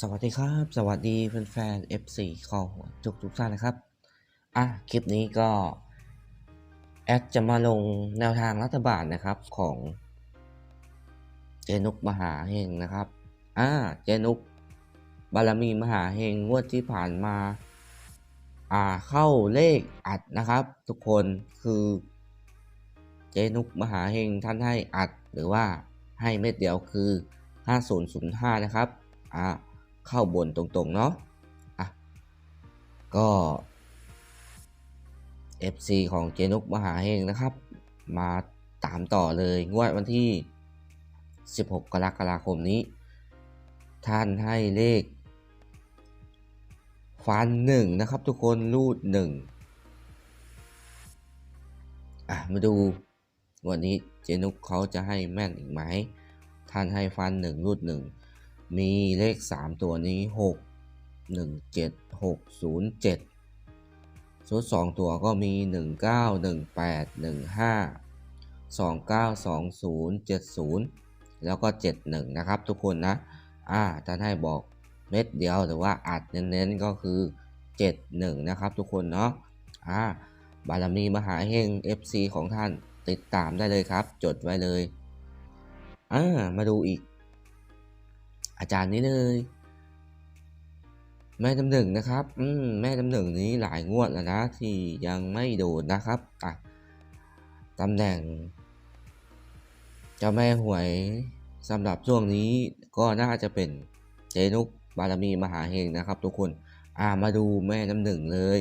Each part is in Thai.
สวัสดีครับ สวัสดีแฟนๆ F4 ของทุกทุกๆท่านนะครับ อะ คลิปนี้ก็ แอดจะมาลงแนวทางรัฐบาลนะครับของเจนุกมหาเฮงนะครับ อ่า เจนุกบารมีมหาเฮงงวดที่ผ่านมา อ่า เข้าเลขอัดนะครับ ทุกคนคือ เจนุกมหาเฮงท่านให้อัดหรือว่าให้เม็ดเดียวคือ 5005 นะครับ อ่า เข้าบนตรงๆเนาะอะก็ FC ของเจนุกมหาเฮงนะครับ มาตามต่อเลยงวดวันที่ 16 กรกฎาคมนี้ ท่านให้เลข ฟันหนึ่งนะครับทุกคนรูดหนึ่งอะ มาดูวันนี้เจนุกเขาจะให้แม่นอีกไหม ท่านให้ฟันหนึ่งรูดหนึ่ง มีเลข 3 ตัวนี้ 6 1 7 6 0 7 ชุด 2 ตัวก็มี 19 18 15 29 20 70 แล้วก็ 71 นะครับทุกคนนะ อ่าท่านให้บอกเม็ดเดียวหรือว่าอัดเน้นๆก็คือ 71 นะครับทุกคนเนาะ อ่า บารมีมหาเฮง FC ของท่านติดตามได้เลยครับ จดไว้เลย อ่า มาดูอีก อาจารย์นี้เลย แม่ตำหนึ่งนะครับ อืมแม่ตำหนึ่งนี้หลายงวดแล้วนะที่ยังไม่โดนนะครับอะตำแหน่ง เจ้าแม่หวยสำหรับช่วงนี้ก็น่าจะเป็นเจนุกบารมีมหาเฮงนะครับ ทุกคนอ่ามาดูแม่น้ำหนึ่งเลย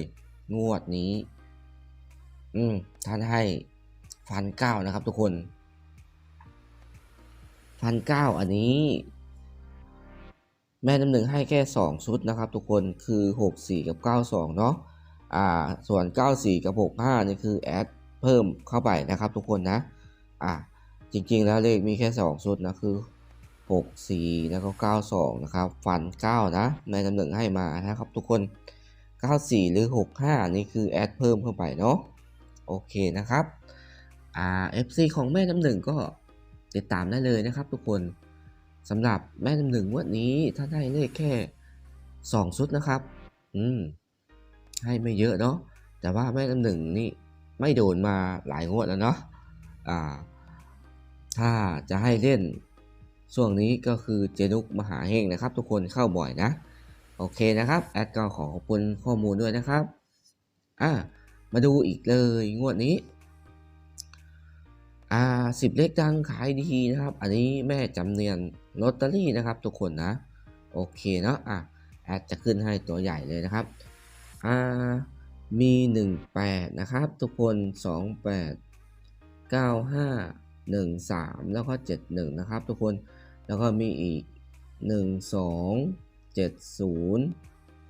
งวดนี้ อืมท่านให้ฟันเก้านะครับ ทุกคนฟันเก้าอันนี้ แม่น้ำหนึ่งให้แค่ 2 ชุดนะครับ ทุกคนคือ 6 4 กับ 9 2 เนาะอ่าส่วน 9 4 กับ 6 5 นี่คือแอดเพิ่มเข้าไปนะครับ ทุกคนนะอ่าจริงๆแล้วเลขมีแค่ 2 ชุดนะคือ 6 4 แล้วก็ 9 2 นะครับ ฟัน 9 นะแม่น้ำหนึ่งให้มานะครับ ทุกคน 9 4 หรือ 6 5 นี่คือแอดเพิ่มเข้าไปเนาะโอเคนะครับอ่า FC ของแม่น้ำหนึ่งก็ติดตามได้เลยนะครับ ทุกคน สำหรับแม่น้ำหนึ่งงวดนี้ถ้าได้เลขแค่สองชุดนะครับ อืม ให้ไม่เยอะเนาะ แต่ว่าแม่น้ำหนึ่งนี่ไม่โดนมาหลายงวดแล้วเนาะ อ่า ถ้าจะให้เล่นช่วงนี้ก็คือเจนุกมหาเฮงนะครับ ทุกคนเข้าบ่อยนะ โอเคนะครับ แอดก็ขอขอบคุณข้อมูลด้วยนะครับ อ่า มาดูอีกเลยงวดนี้อ่าสิบเลขดังขายดีนะครับ อันนี้แม่จำเนียน ลอตเตอรี่นะครับทุกคนนะ โอเคเนาะอะแอดจะขึ้นให้ตัวใหญ่เลยนะครับอ่ามี 18 นะครับ ทุกคน 28 95 13 แล้วก็ 71 นะครับ ทุกคนแล้วก็มีอีก 12 70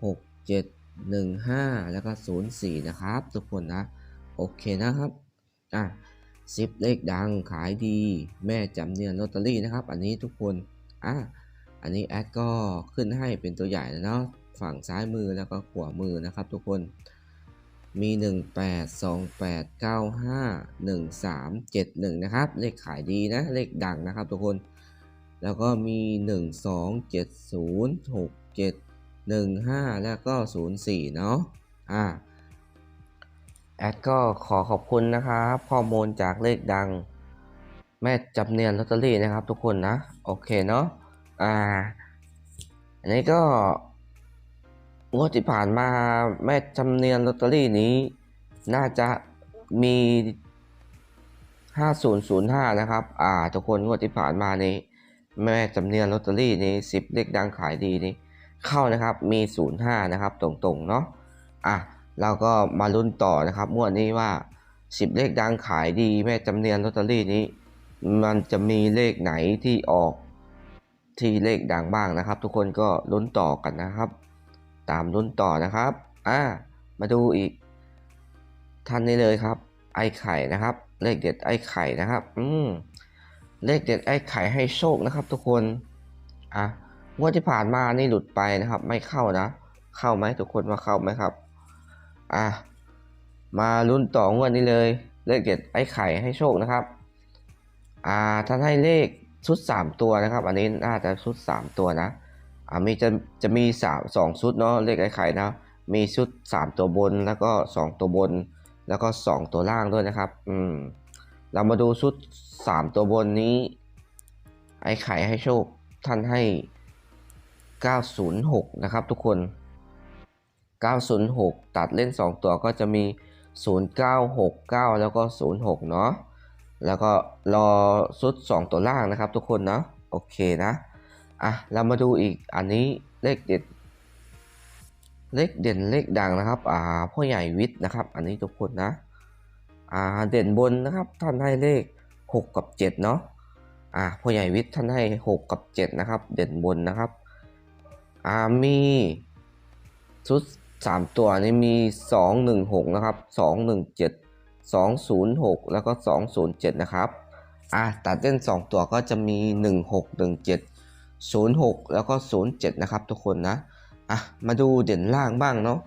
67 15 แล้วก็ 04 นะครับ ทุกคนนะ โอเคนะครับอะซิปเลขดังขายดี แม่จำเนียนลอตเตอรี่นะครับ อันนี้ทุกคน อะอันนี้แอดก็ขึ้นให้เป็นตัวใหญ่แล้วเนาะฝั่งซ้ายมือแล้วก็ขวามือนะครับทุกคนมี 18 28 95 13 71 นะครับ เลขขายดีนะ เลขดังนะครับทุกคน แล้วก็มี 12 70 67 15 แล้วก็ 04 เนาะ อะแอดก็ขอขอบคุณนะครับ ข้อมูลจากเลขดัง แม่จำเนียนลอตเตอรี่นะครับ ทุกคนนะ โอเคเนาะอ่า อันนี้ก็งวดที่ผ่านมาแม่จำเนียนลอตเตอรี่นี้ น่าจะมี 5005 นะครับ อ่า ทุกคนงวดที่ผ่านมานี้ แม่จำเนียนลอตเตอรี่นี้10เลขดังขายดีนี้เข้านะครับมี 05 นะครับ ตรงๆเนาะอะเราก็มาลุ้นต่อนะครับงวดนี้ว่า 10 เลขดังขายดี แม่จำเนียนลอตเตอรี่นี้ มันจะมีเลขไหนที่ออกที่เลขดังบ้างนะครับ ทุกคนก็ลุ้นต่อกันนะครับ ตามลุ้นต่อนะครับอ่ามาดูอีกท่านนี้เลยครับ ไอ้ไข่นะครับ เลขเด็ดไอ้ไข่นะครับ อืมเลขเด็ดไอ้ไข่ให้โชคนะครับ ทุกคนอะงวดที่ผ่านมานี่หลุดไปนะครับ ไม่เข้านะ เข้าไหมทุกคนว่าเข้าไหมครับอะมาลุ้นต่องวดนี้เลย เลขเด็ดไอ้ไข่ให้โชคนะครับ อ่าท่านให้เลขชุด 3 ตัวนะครับ อันนี้น่าจะชุด 3 ตัวนะอ่ามีจะจะมีสามสองชุดเนาะเลขไอ้ไข่นะมีชุดสามตัวบนแล้วก็สองตัวบน แล้วก็สองตัวล่างด้วยนะครับอืมเรามาดูชุดสามตัวบนนี้ ไอ้ไข่ให้โชคท่านให้ 906 นะครับทุกคน 906 ตัดเล่น 2 ตัวก็จะมี 0969 แล้วก็ 06 เนาะ แล้วก็รอชุด 2 ตัวล่างนะครับ ทุกคนเนาะโอเคนะอะเรามาดูอีกอันนี้เลขเด็ด เลขเด่นเลขดังนะครับอ่าพ่อใหญ่วิทย์นะครับ อันนี้ทุกคนนะอ่าเด่นบนนะครับท่านให้เลข 6 กับ 7 เนาะอ่าพ่อใหญ่วิทย์ท่านให้ 6 กับ 7 นะครับ เด่นบนนะครับอ่ามีชุด 3 ตัวนี้มี 216 นะครับ 217 206 แล้วก็ 207 นะครับ อ่าตัดเล่น 2 ตัวก็จะมี 1617 06 แล้วก็ 07 นะครับทุกคนนะ อะ มาดูเด่นล่างบ้างเนาะ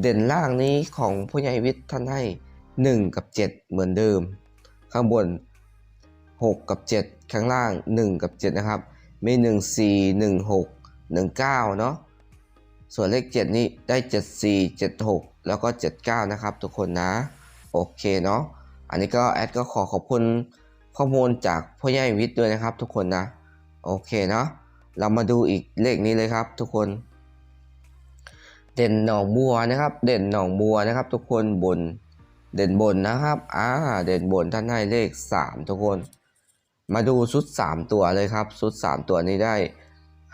เด่นล่างนี้ของพ่อใหญ่วิทย์ท่านให้ 1 กับ 7 เหมือนเดิม ข้างบน 6 กับ 7 ข้างล่าง 1 กับ 7 นะครับ มี 1 4 1 6 1 9 เนาะ ส่วนเลข 7 นี้ได้ 7 4 7 6 แล้วก็ 79 นะครับทุกคนนะ โอเคเนาะอันนี้ก็แอดก็ขอขอบคุณข้อมูลจากพ่อใหญ่วิทย์ด้วยนะครับ ทุกคนนะโอเคเนาะเรามาดูอีกเลขนี้เลยครับ ทุกคน เด่นหนองบัวนะครับ เด่นหนองบัวนะครับ ทุกคนบน เด่นบนนะครับอ่าเด่นบนท่านให้เลข 3 ทุกคน มาดูชุด 3 ตัวเลยครับชุด 3 ตัวนี้ได้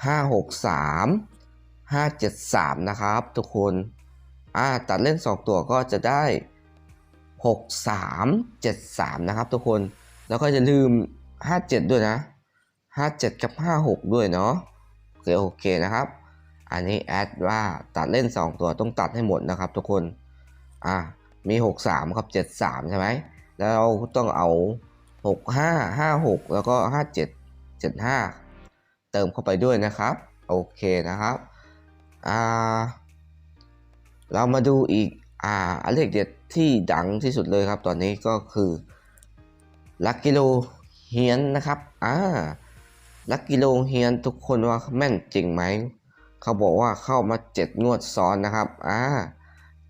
5 6 3 5 7 3 นะครับ ทุกคนอ่าตัดเล่น 2 ตัวก็จะได้ 6 3 7 3 นะครับทุกคน แล้วก็จะลืม 57 ด้วยนะ 57 กับ 56 ด้วยเนาะโอเคโอเคนะครับ อันนี้แอดว่าตัดเล่น 2 ตัวต้องตัดให้หมดนะครับทุกคน อ่ามี 63 กับ 73 ใช่ไหม แล้วเราต้องเอา 65 56 แล้วก็ 57 75 เติมเข้าไปด้วยนะครับ โอเคนะครับ อ่า เรามาดูอีก อ่าเลขเด็ดที่ดังที่สุดเลยครับ ตอนนี้ก็คือลักกิโลเฮียนนะครับอ่าลักกิโลเฮียนทุกคนว่าแม่นจริงไหมเขาบอกว่าเข้ามาเจ็ดงวดซ้อนนะครับอ่า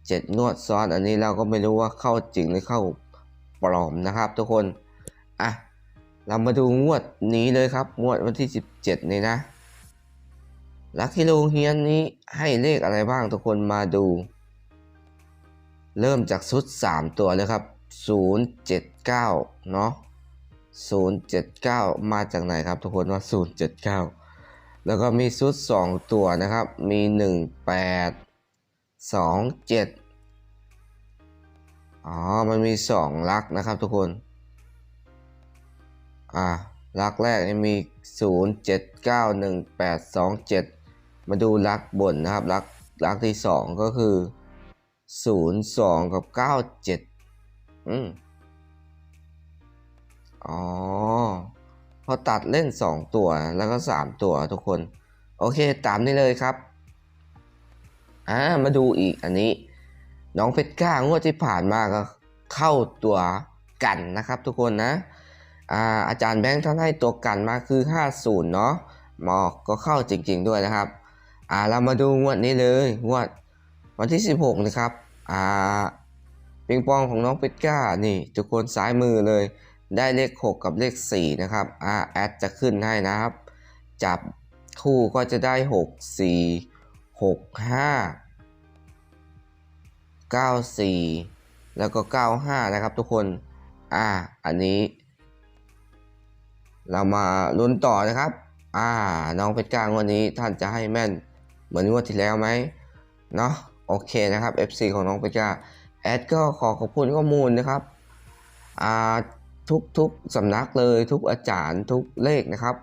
เจ็ดงวดซ้อนอันนี้เราก็ไม่รู้ว่าเข้าจริงหรือเข้าปลอมนะครับ ทุกคนอะเรามาดูงวดนี้เลยครับ งวดวันที่ 17 นี้นะลักกิโลเฮียนนี้ให้เลขอะไรบ้างทุกคนมาดู เริ่มจากชุด 3 ตัวเลยครับ 079 เนาะ079 มาจากไหนครับทุกคนว่า 079 แล้วก็มีชุด 2 ตัวนะครับ มี 18 27 อ๋อ มันมี 2 ลักนะครับทุกคน อ่าลักแรกนี่มี 079182มาดูลักบนนะครับลักลักที่ 2 ก็คือ 02กับ97อืมอ๋อ พอตัดเล่น2ตัวแล้วก็3ตัวทุกคน โอเคตามนี้เลยครับ อ่า มาดูอีกอันนี้ น้องเพชรก้างวดที่ผ่านมาก็เข้าตัวกันนะครับทุกคนนะ อ่า อาจารย์แบงค์ท่านให้ตัวกันมาคือ 50 เนาะหมอกก็เข้าจริงๆด้วยนะครับ อ่า เรามาดูงวดนี้เลย งวด วันที่ 16 นะครับ อ่าปิงปองของน้องเพชรก้า นี่ทุกคนซ้ายมือเลย ได้เลข 6 กับเลข 4 นะครับ อ่า แอดจะขึ้นให้นะครับ จับคู่ก็จะได้ 6 4 6 5 9 4 แล้วก็ 95 นะครับทุกคน อ่า อันนี้ เรามาลุ้นต่อนะครับ อ่า น้องเพชรกลางวันนี้ท่านจะให้แม่น เหมือนงวดที่แล้วไหม เนาะ โอเคนะครับ FC ของน้องเพชรกลาแอดก็ขอขอบคุณข้อมูลนะครับทุกทุกสำนักเลยทุกอาจารย์ทุกเลขนะครับ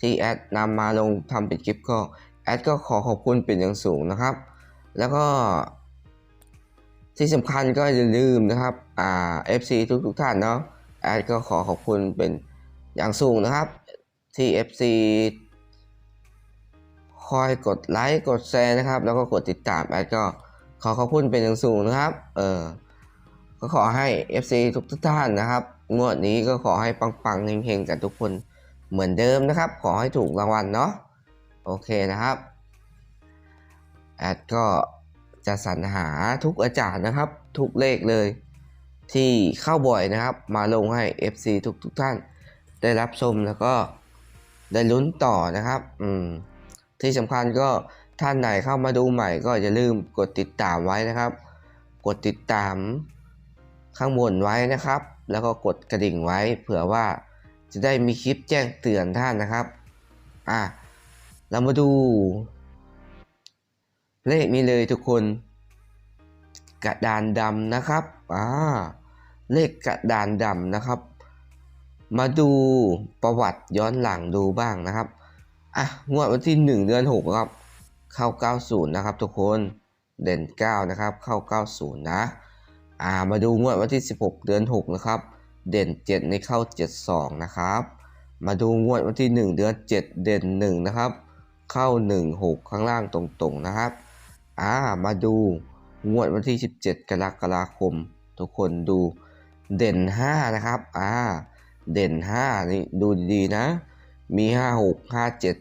ที่แอดนำมาลงทำเป็นคลิปก็แอดก็ขอขอบคุณเป็นอย่างสูงนะครับ แล้วก็ที่สำคัญก็อย่าลืมนะครับอ่า FC ทุกทุกท่านเนาะแอดก็ขอขอบคุณเป็นอย่างสูงนะครับที่ FC คอยกดไลค์กดแชร์นะครับ แล้วก็กดติดตามแอดก็ขอขอบคุณเป็นอย่างสูงนะครับ เออก็ขอให้ FC ทุกทุกท่านนะครับ งวดนี้ก็ขอให้ปังๆเฮงๆกันทุกคนเหมือนเดิมนะครับ ขอให้ถูกรางวัลเนาะโโอเคนะครับแอดก็จะสรรหาทุกอาจารย์นะครับ ทุกเลขเลย ที่เข้าบ่อยนะครับ มาลงให้ FC ทุกทุกท่าน ได้รับชมแล้วก็ได้ลุ้นต่อนะครับ อืม ที่สำคัญก็ท่านไหนเข้ามาดูใหม่ก็อย่าลืมกดติดตามไว้นะครับ กดติดตามข้างบนไว้นะครับ แล้วก็กดกระดิ่งไว้ เผื่อว่าจะได้มีคลิปแจ้งเตือนท่านนะครับ อะ เรามาดู เลขนี้เลยทุกคน กระดานดำนะครับ อ่า เลขกระดานดำนะครับ มาดูประวัติย้อนหลังดูบ้างนะครับ อะงวดวันที่ 1 เดือน6ครับ เข้า 90 นะครับ ทุกคนเด่น 9 นะครับ เข้า 90 นะอ่ามาดูงวดวันที่ 16 เดือน 6 นะครับ เด่น 7 ในเข้า 72 นะครับ มาดูงวดวันที่ 1 เดือน 7 เด่น 1 นะครับ เข้า 16 ข้างล่างตรงๆนะครับอ่ามาดูงวดวันที่ 17 กรกฎาคม ทุกคนดูเด่น 5 นะครับอ่าเด่น 5 นี่ดูดีๆนะ มี 56 57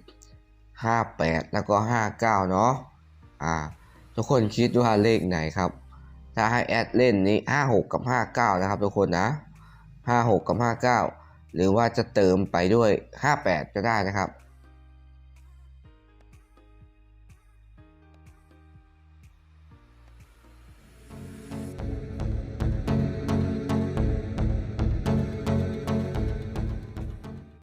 58 แล้วก็ 59 เนาะอ่า ทุกคนคิดว่าเลขไหนครับ ถ้าให้แอดเล่นนี้ 56 กับ 59 นะครับ ทุกคนนะ 56 กับ 59 หรือว่าจะเติมไปด้วย 58 ก็ได้นะครับ